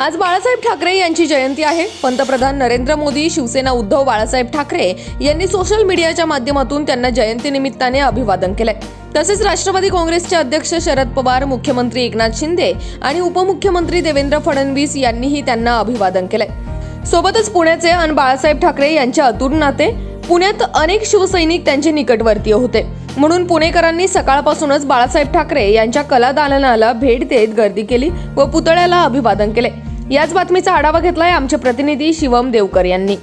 आज बाळासाहेब ठाकरे यांची जयंती आहे. पंतप्रधान नरेंद्र मोदी शिवसेना उद्धव बाळासाहेब ठाकरे यांनी सोशल मीडियाच्या माध्यमातून त्यांना जयंतीनिमित्ताने अभिवादन केलंय. तसेच राष्ट्रवादी काँग्रेसचे अध्यक्ष शरद पवार मुख्यमंत्री एकनाथ शिंदे आणि उपमुख्यमंत्री देवेंद्र फडणवीस यांनीही त्यांना अभिवादन केलंय. सोबतच पुण्याचे आणि बाळासाहेब ठाकरे यांचे अतुट नाते पुण्यात अनेक शिवसैनिक त्यांचे निकटवर्तीय होते. म्हणून पुणेकरांनी सकाळपासूनच बाळासाहेब ठाकरे यांच्या कला दालनाला भेट देत गर्दी केली व पुतळ्याला अभिवादन केले याच बातमीचा आढावा घेतलाय आमचे प्रतिनिधी शिवम देवकर यांनी.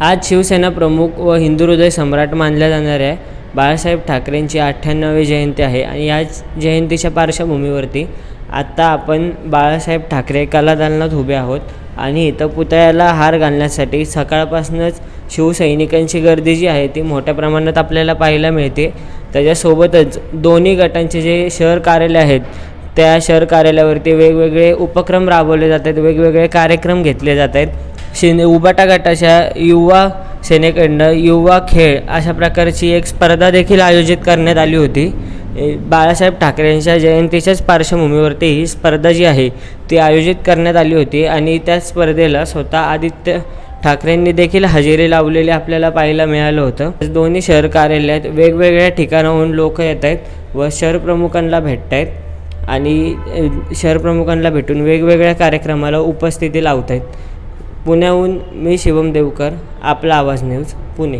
आज शिवसेना प्रमुख व हिंदू हृदय सम्राट मानल्या जाणाऱ्या बाळासाहेब ठाकरेंची अठ्ठ्याण्णवी जयंती आहे आणि याच जयंतीच्या पार्श्वभूमीवरती आत्ता आपण बाळासाहेब ठाकरे कलादालनात उभे आहोत आणि इथं पुतळ्याला हार घालण्यासाठी सकाळपासूनच शिवसैनिकांची गर्दी जी आहे ती मोठ्या प्रमाणात आपल्याला पाहायला मिळते. त्याच्यासोबतच दोन्ही गटांचे जे शहर कार्यालय आहेत त्या शहर कार्यालयावरती वेगवेगळे उपक्रम राबवले जात आहेत वेगवेगळे कार्यक्रम घेतले जात आहेत शेने उबाटा गटाच्या युवा सेनेकडनं युवा खेळ अशा प्रकारची एक स्पर्धा देखील आयोजित करण्यात आली होती. बाळासाहेब ठाकरे यांच्या जयंतीच्याच पार्श्वभूमीवरती ही स्पर्धा जी आहे ती आयोजित करण्यात आली होती आणि त्या स्पर्धेला स्वतः आदित्य ठाकरेंनी देखील हजेरी लावलेली आपल्याला पाहायला मिळालं होतं. दोन्ही शहर कार्यालयात वेगवेगळ्या ठिकाणाहून लोक येत आहेत व शहर प्रमुखांना भेटत आहेत आणि शहरप्रमुखांना शहर प्रमुखांना भेटून वेगवेगळ्या कार्यक्रमाला उपस्थिती लावत आहेत पुण्याहून मी शिवम देवकर आपला आवाज न्यूज पुणे.